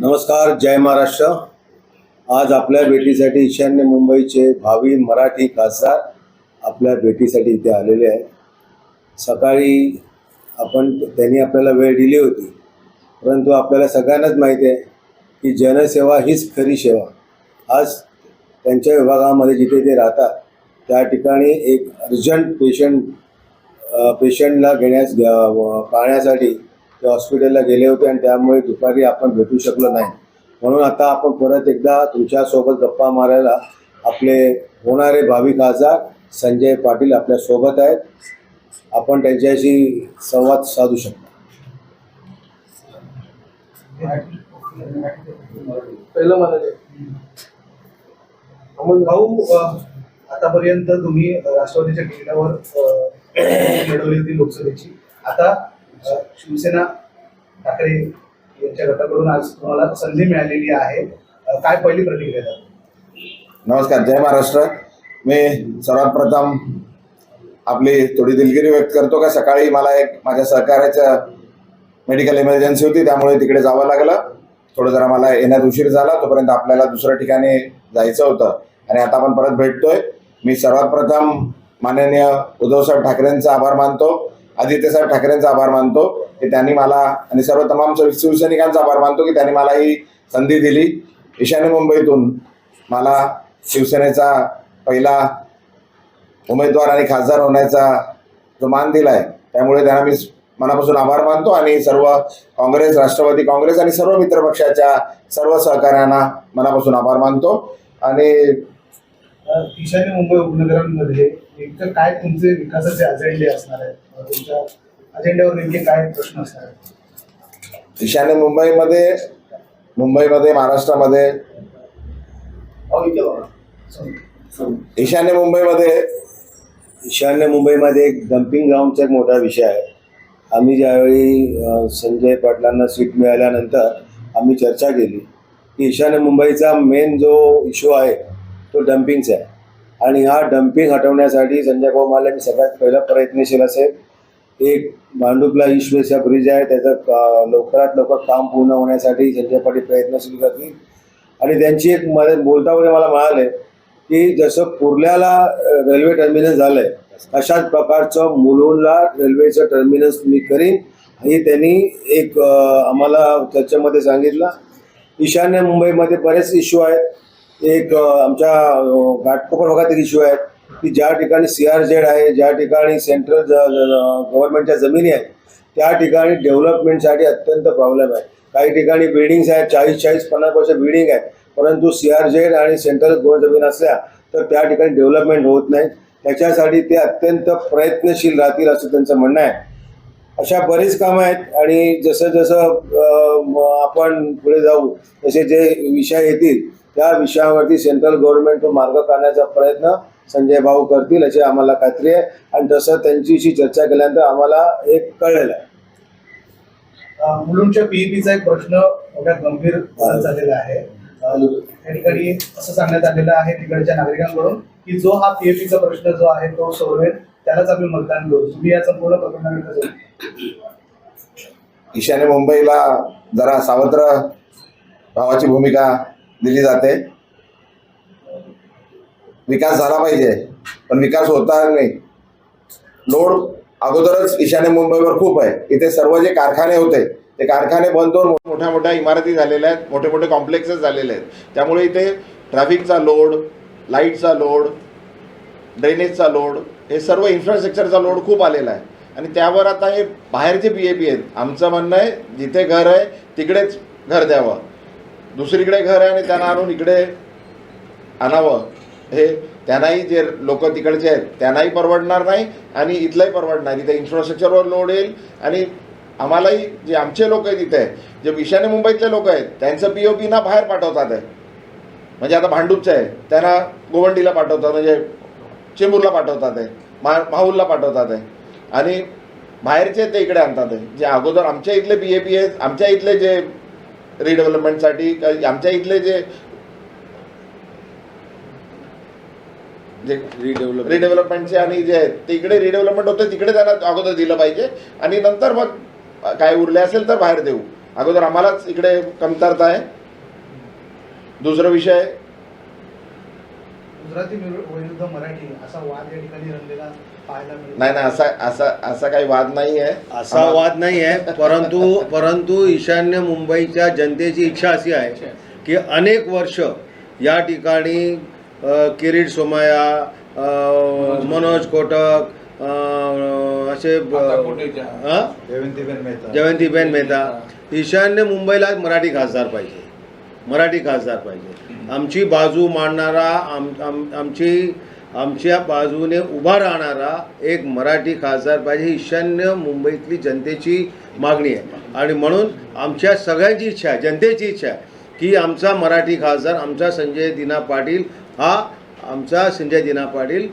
नमस्कार जय महाराष्ट्र. आज आपल्या भेटीसाठी ईशान्य मुंबईचे भावी मराठी खासदार आपल्या भेटीसाठी इथे आलेले आहेत. सकाळी आपण त्यांनी आपल्याला वेळ दिली होती परंतु आपल्याला सगळ्यांनाच माहिती आहे की जनसेवा हीच खरी सेवा. आज त्यांच्या विभागामध्ये जिथे ते राहतात त्या ठिकाणी एक अर्जंट पेशंट पेशंटला घेण्यास पाहण्यासाठी ते हॉस्पिटलला गेले होते आणि त्यामुळे दुपारी आपण भेटू शकलो नाही. म्हणून आता आपण परत एकदा तुमच्यासोबत गप्पा मारायला आपले होणारे भावी खासदार संजय पाटील आपल्यासोबत आहेत. आपण त्यांच्याशी संवाद साधू शकतो. पहिलं मला अमोल भाऊ आतापर्यंत तुम्ही राष्ट्रवादीच्या किल्ल्यावर लढवली होती लोकसभेची. आता शिवसेना ठाकरे यांच्या गटाकडून आज तुम्हाला संधी मिळालेली आहे. काय पहिली प्रतिक्रिया नमस्कार जय महाराष्ट्र. मी सर्वात प्रथम आपली थोडी दिलगिरी व्यक्त करतो का? सकाळी मला एक माझ्या सहकार्याचं मेडिकल इमर्जन्सी होती त्यामुळे तिकडे जावं लागलं. थोडं जरा मला येण्यात उशीर झाला तोपर्यंत आपल्याला दुसऱ्या ठिकाणी जायचं होतं. आणि आता आपण परत भेटतोय. मी सर्वात प्रथम माननीय उद्धवसाहेब ठाकरेंचा आभार मानतो. आदित्यसाहेब ठाकरेंचा आभार मानतो की त्यांनी मला आणि सर्व तमाम शिवसैनिकांचा आभार मानतो की त्यांनी मला ही संधी दिली. ईशान्य मुंबईतून मला शिवसेनेचा पहिला उमेदवार आणि खासदार होण्याचा जो मान दिला आहे त्यामुळे त्यांना मी मनापासून आभार मानतो आणि सर्व काँग्रेस राष्ट्रवादी काँग्रेस आणि सर्व मित्रपक्षाच्या सर्व सहकाऱ्यांना मनापासून आभार मानतो. आणि ईशान्य मुंबई उपनगरांमध्ये नेमकं काय तुमचे विकासाचे अजेंडे असणार आहेत? तुमच्या अजेंड्यावर नेमके काय प्रश्न असणार आहेत? ईशान्य मुंबईमध्ये मुंबईमध्ये महाराष्ट्रामध्ये. ईशान्य मुंबईमध्ये ईशान्य मुंबईमध्ये एक डम्पिंग ग्राउंडचा एक मोठा विषय आहे. आम्ही ज्यावेळी संजय पाटलांना सीट मिळाल्यानंतर आम्ही चर्चा केली की ईशान्य मुंबईचा मेन जो इश्यू आहे तो डम्पिंगचा आहे. आणि हा डम्पिंग हटवण्यासाठी संजय भाऊ मला मी सगळ्यात पहिला प्रयत्नशील असेल. एक भांडुपला ईश्वेचा ब्रिज आहे त्याचं का- लवकरात लवकर काम पूर्ण होण्यासाठी संजय पाटील प्रयत्नशील करतील. आणि त्यांची एक मदत बोलता बोलता मला म्हणाले की जसं कुर्ल्याला रेल्वे टर्मिनस झालंय अशाच प्रकारचं मुलुंडला रेल्वेचं टर्मिनस मी करीन. हे त्यांनी एक आम्हाला चर्चेमध्ये सांगितलं. ईशान्य मुंबईमध्ये बरेच इश्यू आहेत. एक आमच्या घाटकोपर भागात एक इश्यू आहे की ज्या ठिकाणी सी आर झेड आहे ज्या ठिकाणी सेंट्रल गव्हर्नमेंटच्या जमिनी आहेत त्या ठिकाणी डेव्हलपमेंटसाठी अत्यंत प्रॉब्लेम आहे. काही ठिकाणी बिल्डिंग्स आहेत चाळीस चाळीस पन्नास वर्ष बिल्डिंग आहेत परंतु सी आर झेड आणि सेंट्रल गव्हर्न जमीन असल्या तर त्या ठिकाणी डेव्हलपमेंट होत नाही. त्याच्यासाठी ते अत्यंत प्रयत्नशील राहतील असं त्यांचं म्हणणं आहे. अशा बरीच कामं आहेत आणि जसं जसं आपण पुढे जाऊ तसे जे विषय येतील त्या विषयावरती सेंट्रल गव्हर्नमेंट मार्ग काढण्याचा प्रयत्न संजय भाऊ करतील याची आम्हाला खात्री आहे. आणि तसं त्यांच्याशी चर्चा केल्यानंतर आम्हाला एक कळलेलं आहे. मुलुंडच्या पीईपीचा एक प्रश्न मोठ्या गंभीर झालेला आहे. त्या ठिकाणी असं सांगण्यात आलेलं आहे तिकडच्या नागरिकांकडून की जो हा पीएपीचा प्रश्न जो आहे तो सोडवेल त्यालाच आम्ही मतदान करू. तुम्ही या संपूर्ण प्रकरणाकडे कसं ईशान्य मुंबईला जरा सावत्र भावाची भूमिका दिली जाते. विकास झाला पाहिजे पण विकास होता नाही. लोड अगोदरच ईशान्य मुंबईवर खूप आहे. इथे सर्व जे कारखाने होते ते कारखाने बंद होऊन मोठ्या मोठ्या इमारती झालेल्या आहेत मोठे मोठे कॉम्प्लेक्सेस झालेले आहेत. त्यामुळे इथे ट्रॅफिकचा लोड लाईटचा लोड ड्रेनेजचा लोड हे सर्व इन्फ्रास्ट्रक्चरचा लोड खूप आलेला आहे. आणि त्यावर आता हे बाहेरचे पी ए पी आहेत. आमचं म्हणणं आहे जिथे घर आहे तिकडेच घर द्यावं. दुसरीकडे घर आहे आणि त्यांना आणून इकडे आणावं. हे त्यांनाही जे लोक तिकडचे आहेत त्यांनाही परवडणार नाही आणि इथलंही परवडणार इथे इन्फ्रास्ट्रक्चरवर लोड येईल आणि आम्हालाही जे आमचे लोक आहेत इथे जे ईशान्य मुंबईतले लोक आहेत त्यांचं पी ओ पी ना बाहेर पाठवतात आहे. म्हणजे आता भांडूपचं आहे त्यांना गोवंडीला पाठवतात म्हणजे चेंबूरला पाठवतात आहे मा माहूलला पाठवतात आहे. आणि बाहेरचे ते इकडे आणतात आहे. जे अगोदर आमच्या इथले पी ए पी आहेत आमच्या इथले जे रिडेव्हलपमेंटसाठी आमच्या इथले जे जे रिडेव्हलप रिडेव्हलपमेंटचे आणि जे आहेत ते इकडे रिडेव्हलपमेंट होते तिकडे त्यांना अगोदर दिलं पाहिजे. आणि नंतर मग काय उरले असेल तर बाहेर देऊ. अगोदर आम्हालाच इकडे कमतरता आहे. दुसरा विषय गुजराती विरु- विरुद्ध मराठी असा वाद या ठिकाणी रंगलेला पाहायला मिळतो. नाही ना असा असा असा काही वाद नाही आहे. असा वाद नाही आहे परंतु परंतु ईशान्य मुंबईच्या जनतेची इच्छा अशी आहे की अनेक वर्ष या ठिकाणी किरीट सोमया मनोज कोटक. असे. हा? जयवंतीबेन मेहता. ईशान्य मुंबईला मराठी खासदार पाहिजे. मराठी खासदार पाहिजे. आमची बाजू मांडणारा आम आम आमची आमच्या बाजूने उभा राहणारा एक मराठी खासदार पाहिजे ईशान्य मुंबईतली जनतेची मागणी आहे. आणि म्हणून आमच्या सगळ्यांची इच्छा आहे जनतेची इच्छा आहे की आमचा मराठी खासदार आमचा संजय दिना पाटील हा आमचा संजय दिना पाटील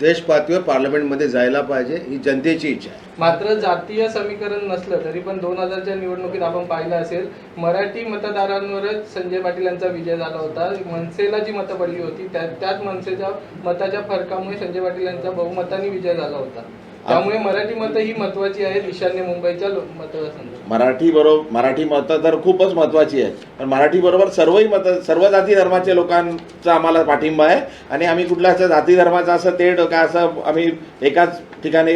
देशपातळीवर पार्लमेंटमध्ये जायला पाहिजे ही जनतेची इच्छा आहे. मात्र जातीय समीकरण नसलं तरी पण दोन हजारच्या निवडणुकीत आपण पाहिलं असेल मराठी मतदारांवरच संजय पाटील यांचा विजय झाला होता. मनसेला जी मतं पडली होती त्या त्याच मनसेच्या मताच्या फरकामुळे संजय पाटील यांचा बहुमताने विजय झाला होता. त्यामुळे मराठी मतं ही महत्वाची आहेत. ईशान्य मुंबईच्या मतदारसंघात मराठी बरोबर मराठी मतं तर खूपच महत्त्वाची आहे. पण मराठी बरोबर सर्वही मतं सर्व जाती धर्माचे लोकांचा आम्हाला पाठिंबा आहे. आणि आम्ही कुठल्या असं जाती धर्माचं असं ते का असं आम्ही एकाच ठिकाणी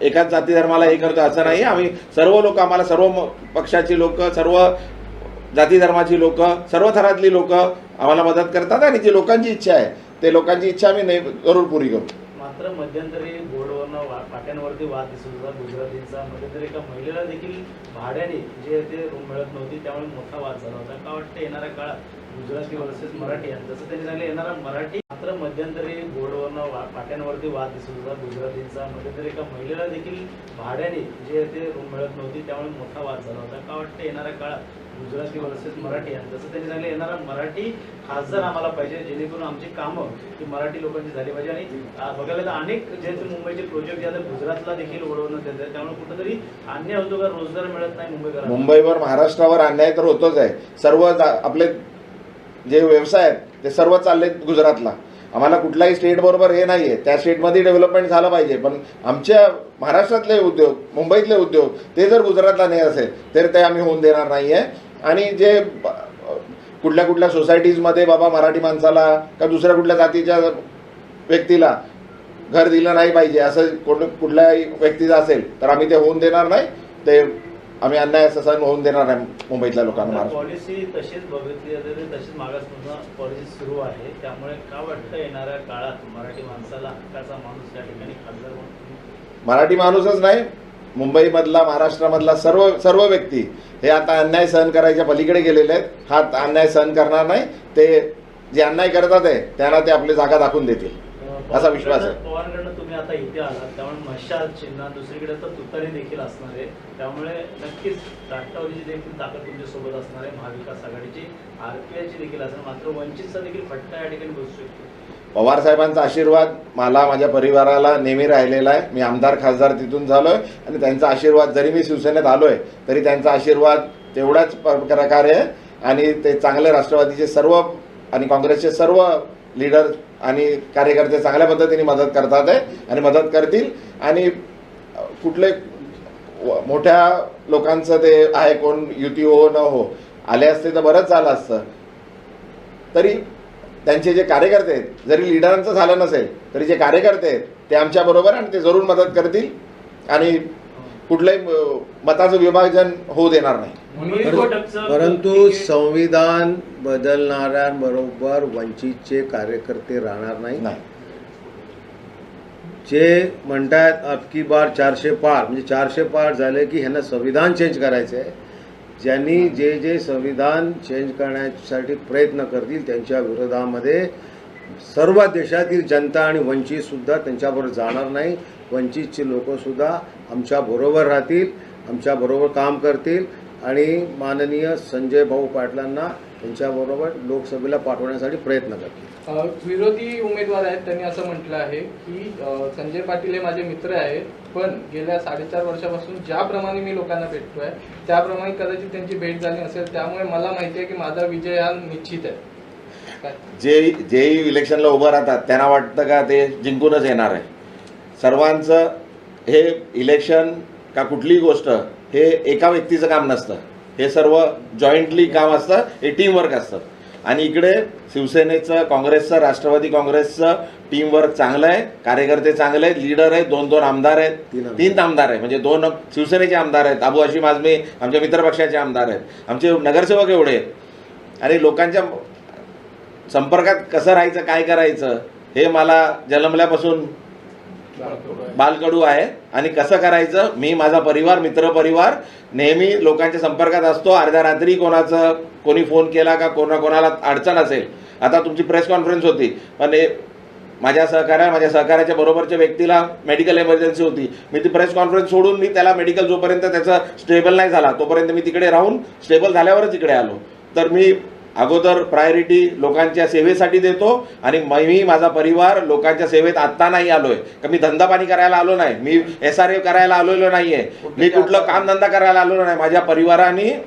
एकाच जाती धर्माला हे करतो असं नाही. आम्ही सर्व लोक आम्हाला सर्व म- पक्षाची लोक सर्व जाती धर्माची लोक सर्व थरातली लोक आम्हाला मदत करतात. आणि जी लोकांची इच्छा आहे ते लोकांची इच्छा आम्ही नाही जरूर पुरी करू. मात्र मध्यंतरी बोर्डवरनं वा वाद दिसत होता. गुजरातींचा मध्यंतरी एका महिलेला देखील भाड्याने जे ते रूम मिळत नव्हती त्यामुळे मोठा वाद झाला होता. का वाटतं येणाऱ्या काळात गुजराती वर्सेस मराठी? आहे जसं त्यांनी सांगितलं येणारा मराठी मात्र मध्यंतरी बोर्डवरनं वा पाट्यांवरती वाद दिसत होता. गुजरातींचा मध्यंतरी एका महिलेला देखील भाड्याने जे ते रूम मिळत नव्हती त्यामुळे मोठा वाद झाला होता. का वाटतं येणाऱ्या काळात गुजराती वर्सेस मराठी आहे. जसं त्यांनी सांगितलं येणारा मराठी खासदार आम्हाला पाहिजे जेणेकरून आमची कामं ही मराठी लोकांची झाली पाहिजे. आणि बघायला तर अनेक जे मुंबईचे प्रोजेक्ट जे आता गुजरातला देखील वळवण्यात येत त्यामुळे कुठेतरी अन्याय होतो का रोजगार मिळत नाही मुंबईकर मुंबईवर महाराष्ट्रावर अन्याय तर होतोच आहे. सर्व जा- आपले जे व्यवसाय आहेत ते सर्व चालले गुजरातला. आम्हाला कुठल्याही स्टेट बरोबर हे नाही आहे त्या स्टेटमध्ये डेव्हलपमेंट झालं पाहिजे. पण आमच्या महाराष्ट्रातले उद्योग मुंबईतले उद्योग ते जर गुजरातला नाही असेल तर ते आम्ही होऊन देणार नाही आहे आणि जे कुठल्या कुठल्या सोसायटीजमध्ये बाबा मराठी माणसाला का दुसऱ्या कुठल्या जातीच्या व्यक्तीला घर दिलं नाही पाहिजे असं कोण कुठल्याही व्यक्तीचं असेल तर आम्ही ते होऊन देणार नाही. ते आम्ही अन्याय असं सहन होऊन देणार नाही मुंबईतल्या लोकांना पॉलिसी तशीच बघितली जाते तशीच मागासपूर्ण पॉलिसी सुरू आहे. त्यामुळे का वाटतं येणाऱ्या काळात मराठी माणसाला हक्काचा माणूस या ठिकाणी खासदार मराठी माणूसच नाही मुंबईमधला महाराष्ट्रामधला सर्व सर्व व्यक्ती हे आता अन्याय सहन करायच्या पलीकडे गेलेले आहेत. हा अन्याय सहन करणार नाही. ते जे अन्याय करतात आहे त्यांना ते आपली जागा दाखवून देतील. असा विश्वास आहे. पवारकडनं तुम्ही आता इथे आलात त्यामुळे मशाल चिन्ह दुसरीकडे तर तुतारी देखील असणार आहे. त्यामुळे नक्कीच राष्ट्रवादीची देखील ताकद तुमच्यासोबत असणार आहे महाविकास आघाडीची आरपीआयची देखील असणार मात्र वंचितचा देखील फटका या ठिकाणी बसू शकतो. पवार साहेबांचा आशीर्वाद मला माझ्या परिवाराला नेहमी राहिलेला आहे. मी आमदार खासदार तिथून झालोय आणि त्यांचा आशीर्वाद जरी मी शिवसेनेत आलोय तरी त्यांचा आशीर्वाद तेवढ्याच प- प्रकारे आहे. आणि ते चांगले राष्ट्रवादीचे सर्व आणि काँग्रेसचे सर्व लीडर आणि कार्यकर्ते चांगल्या पद्धतीने मदत करतात आहे आणि मदत करतील. आणि कुठले मोठ्या लोकांचं ते आहे कोण युती हो न हो आले असते तर बरंच झालं असतं. तरी त्यांचे जे कार्यकर्ते आहेत जरी लिडरांचं झालं नसेल तरी जे कार्यकर्ते आहेत ते आमच्याबरोबर आणि ते जरूर मदत करतील. आणि कुठलंही मताचं विभाजन होऊ देणार नाही. परंतु. संविधान बदलणाऱ्यांबरोबर वंचितचे कार्यकर्ते राहणार नाही. नाही. जे म्हणतायत अबकी बार चारशे पार म्हणजे चारशे पार झाले की ह्यांना संविधान चेंज करायचं आहे ज्यांनी जे जे संविधान चेंज करण्यासाठी प्रयत्न करतील त्यांच्या विरोधामध्ये सर्व देशातील जनता आणि वंचितसुद्धा त्यांच्याबरोबर जाणार नाही. वंचितचे लोकंसुद्धा आमच्याबरोबर राहतील आमच्याबरोबर काम करतील आणि माननीय संजय भाऊ पाटलांना त्यांच्याबरोबर लोकसभेला पाठवण्यासाठी प्रयत्न करतील. विरोधी उमेदवार आहेत त्यांनी असं म्हटलं आहे की संजय पाटील हे माझे मित्र आहेत पण गेल्या साडेचार वर्षापासून ज्याप्रमाणे मी लोकांना भेटतोय त्याप्रमाणे कदाचित त्यांची भेट झाली नसेल त्यामुळे मला माहिती आहे की माझा विजय हा निश्चित आहे. जे जेही इलेक्शनला उभं राहतात त्यांना वाटतं का ते जिंकूनच येणार आहे? सर्वांचं हे इलेक्शन का कुठलीही गोष्ट हे एका व्यक्तीचं काम नसतं. हे सर्व जॉईंटली काम असतं हे टीमवर्क असतं. आणि इकडे शिवसेनेचं काँग्रेसचं राष्ट्रवादी काँग्रेसचं टीमवर्क चांगलं आहे कार्यकर्ते चांगले आहेत लीडर आहेत दोन दोन आमदार आहेत तीन आमदार. आहेत. म्हणजे दोन शिवसेनेचे आमदार आहेत अबू हशीम आझमी आमच्या मित्रपक्षाचे आमदार आहेत. आमचे नगरसेवक एवढे आहेत. आणि लोकांच्या संपर्कात कसं राहायचं काय करायचं हे मला जन्मल्यापासून बालकडू आहे. आणि कसं करायचं? मी माझा परिवार मित्रपरिवार नेहमी लोकांच्या संपर्कात असतो. अर्ध्या रात्री कोणाचं कोणी फोन केला का कोणा कोणाला अडचण असेल. आता तुमची प्रेस कॉन्फरन्स होती. पण हे माझ्या सहकार्या माझ्या सहकार्याच्या बरोबरच्या व्यक्तीला मेडिकल इमर्जन्सी होती. मी ती प्रेस कॉन्फरन्स सोडून मी त्याला मेडिकल जोपर्यंत त्याचा स्टेबल नाही झाला तोपर्यंत मी तिकडे राहून स्टेबल झाल्यावरच इकडे आलो. तर मी अगोदर प्रायोरिटी लोकांच्या सेवेसाठी देतो आणि म- माझा परिवार लोकांच्या सेवेत आत्ता नाही आलोय. का मी धंदा पाणी करायला आलो नाही. मी एस आर ए करायला आलेलो नाहीये. मी कुठलं कामधंदा करायला आलेलो नाही. माझ्या परिवाराने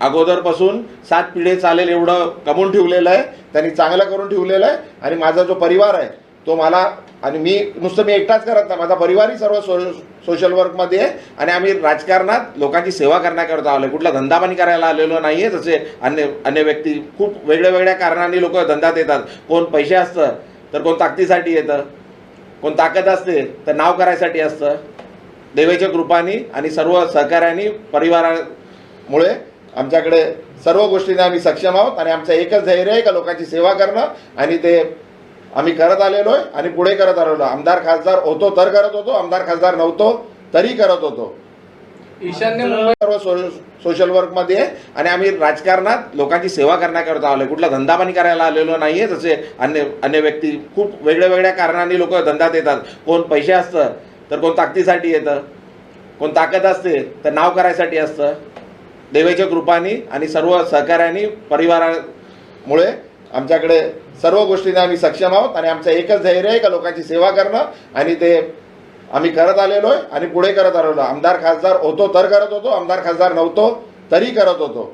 अगोदरपासून सात पिढे चालेल एवढं कमवून ठेवलेलं आहे. त्यांनी चांगलं करून ठेवलेलं आहे. आणि माझा जो परिवार आहे तो मला आणि मी नुसतं मी एकटाच करत नाही. माझा परिवारही सर्व सो सोशल वर्कमध्ये आहे. आणि आम्ही राजकारणात लोकांची सेवा करण्याकरता आलो आहे कुठला धंदा पाणी करायला आलेलो नाही आहे जसे अन्य अन्य व्यक्ती खूप वेगळ्या वेगळ्या कारणांनी लोक धंद्यात येतात कोण पैसे असतं तर कोण ताकदीसाठी येतं. कोण ताकद असते तर नाव करायसाठी असतं. देवाच्या कृपानी आणि सर्व सहकार्याने परिवारामुळे आमच्याकडे सर्व गोष्टीने आम्ही सक्षम आहोत. आणि आमचं एकच धैर्य आहे का लोकांची सेवा करणं आणि ते आम्ही करत आलेलो आहे आणि पुढे करत आलेलो. आमदार खासदार होतो तर करत होतो. आमदार खासदार नव्हतो तरी करत होतो. ईशान्य मुंबई सर्व सो सोशल वर्कमध्ये आहे. आणि आम्ही राजकारणात लोकांची सेवा करण्याकरता आलो कुठला धंदा पाणी करायला आलेलो नाही आहे जसे अन्य अन्य व्यक्ती खूप वेगळ्या वेगळ्या कारणांनी लोक धंद्यात येतात कोण पैसे असतं तर कोण ताकदीसाठी येतं. कोण ताकद असते तर नाव करायसाठी असतं. देवाच्या कृपानी आणि सर्व सहकार्याने परिवारामुळे आमच्याकडे सर्व गोष्टीने आम्ही सक्षम आहोत आणि आमचं एकच धैर्य आहे का लोकांची सेवा करणं? आणि ते आम्ही करत आलेलो आहे आणि पुढे करत आलेलो. आमदार खासदार होतो तर करत होतो. आमदार खासदार नव्हतो तरी करत होतो.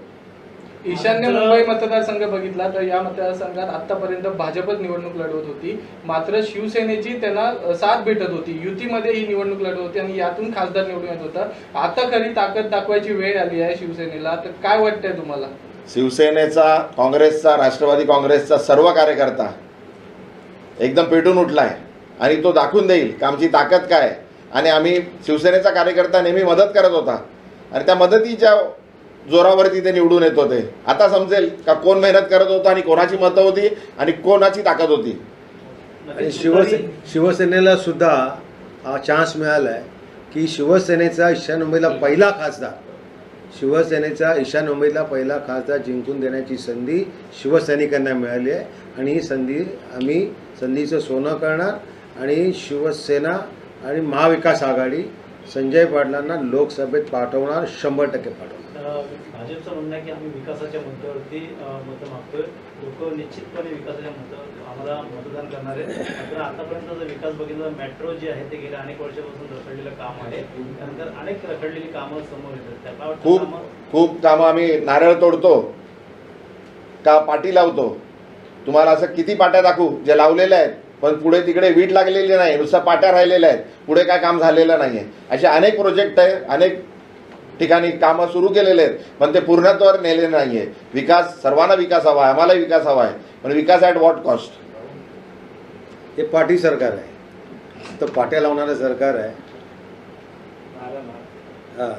ईशान्य मुंबई मतदारसंघ बघितला तर या मतदारसंघात आतापर्यंत भाजपच निवडणूक लढवत होती. मात्र शिवसेनेची त्यांना साथ भेटत होती. युतीमध्ये ही निवडणूक लढवत होती आणि यातून खासदार निवडून येत होता. आता खरी ताकद दाखवायची वेळ आली आहे शिवसेनेला. तर काय वाटतंय तुम्हाला? शिवसेनेचा काँग्रेसचा राष्ट्रवादी काँग्रेसचा सर्व कार्यकर्ता एकदम पेटून उठला आहे आणि तो दाखवून देईल का आमची ताकद काय आणि आम्ही शिवसेनेचा कार्यकर्ता नेहमी मदत करत होता. आणि त्या मदतीच्या जोरावरती ते निवडून येत होते. आता समजेल का कोण मेहनत करत होता आणि कोणाची मतं होती आणि कोणाची ताकद होती. आणि शिवसे शिवसेनेला सुद्धा चान्स मिळाला आहे की शिवसेनेचा ईशान्य मुंबईला पहिला खासदार शिवसेनेचा ईशान्य मुंबईतला पहिला खासदार जिंकून देण्याची संधी शिवसैनिकांना मिळाली आहे. आणि ही संधी आम्ही संधीचं सोनं करणार आणि शिवसेना आणि महाविकास आघाडी संजय पाटलांना लोकसभेत पाठवणार शंभर टक्के पाठवणार. भाजपचं म्हणणं आहे की आम्ही विकासाच्या मुद्द्यावरती मतं मागतोय. लोक निश्चितपणे विकासाच्या मुद्द्यावर आम्हाला मतदान करणार. आहेत मात्र आतापर्यंत जर विकास बघितला तर मेट्रो जी आहे ते गेल्या अनेक वर्षापासून रखडलेलं काम आहे. त्यानंतर अनेक रखडलेली कामं समोर येतात. त्या काय खूप खूप कामं आम्ही नारळ तोडतो. का पाटी लावतो? तुम्हाला असं किती पाट्या दाखवू? जे लावलेल्या आहेत पण पुढे तिकडे वीट लागलेली नाही नुसतं पाट्या राहिलेल्या आहेत. पुढे काय काम झालेलं नाही आहे असे अनेक प्रोजेक्ट आहे अनेक ठिकाणी कामं सुरू केलेले आहेत पण ते पूर्णत्वावर नेले नाही आहे विकास सर्वांना विकास हवा आहे आम्हालाही विकास हवा आहे. पण विकास ॲट वॉट कॉस्ट हे पाटी सरकार आहे. तर पाट्या लावणारं सरकार आहे. हां.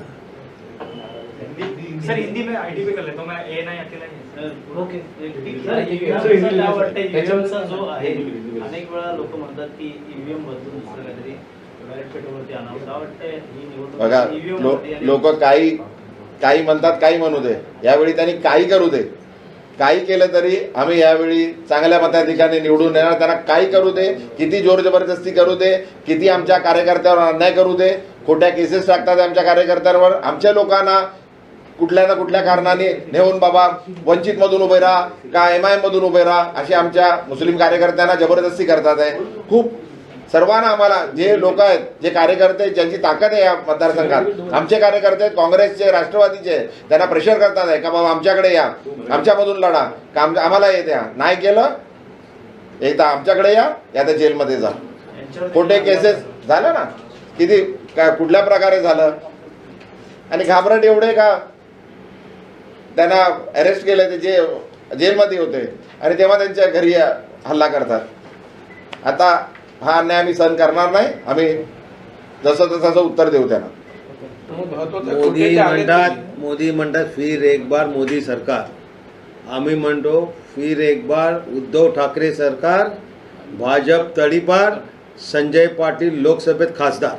सर हिंदी में आईडी पे कर लेता हूँ मैं ए नाही अकेला ही हूँ। ओके. EVM काय वाटतं EVM चा जो आहे अनेक वेळा लोक म्हणतात की ईव्हीएम बदलून दुसरं काहीतरी बॅलेट पेपरवरती आणावं. काय वाटतंय ही बघा निवडणूक आणि- लोक काही काही म्हणतात काही म्हणू दे. यावेळी त्यांनी काही करू दे. काही केलं तरी आम्ही यावेळी चांगल्या मताधिकाने निवडून येणार. त्यांना काही करू दे किती जोर जबरदस्ती करू दे किती आमच्या कार्यकर्त्यावर अन्याय करू दे खोट्या केसेस टाकतात आमच्या कार्यकर्त्यांवर. आमच्या लोकांना कुठल्या ना कुठल्या कारणाने नेऊन बाबा वंचित मधून उभे राहा का एम आय मधून उभे राहा अशी आमच्या मुस्लिम कार्यकर्त्यांना जबरदस्ती करतात आहे. खूप सर्वांना आम्हाला जे लोक आहेत जे कार्यकर्ते ज्यांची ताकद आहे या मतदारसंघात. आमचे कार्यकर्ते आहेत काँग्रेसचे राष्ट्रवादीचे. त्यांना प्रेशर करतात आहे का बाबा आमच्याकडे या. आमच्यामधून लढा. का आम्हाला येत या. नाही केलं एकदा आमच्याकडे या या तर जेलमध्ये जा. यांच्यावरती खोटे केसेस झालं ना? किती काय कुठल्या प्रकारे झालं? आणि घाबरट एवढे का? त्यांना अरेस्ट केले ते जे जेलमध्ये होते. आणि तेव्हा त्यांच्या घरी हल्ला करतात. आता हा अन्याय आम्ही सहन करणार नाही. आम्ही जसं तसं उत्तर देऊ त्यांना. मोदी म्हणतात मोदी म्हणतात फिर एक बार मोदी सरकार. आम्ही म्हणतो फिर एक बार उद्धव ठाकरे सरकार भाजप तडीपार संजय पाटील लोकसभेत खासदार.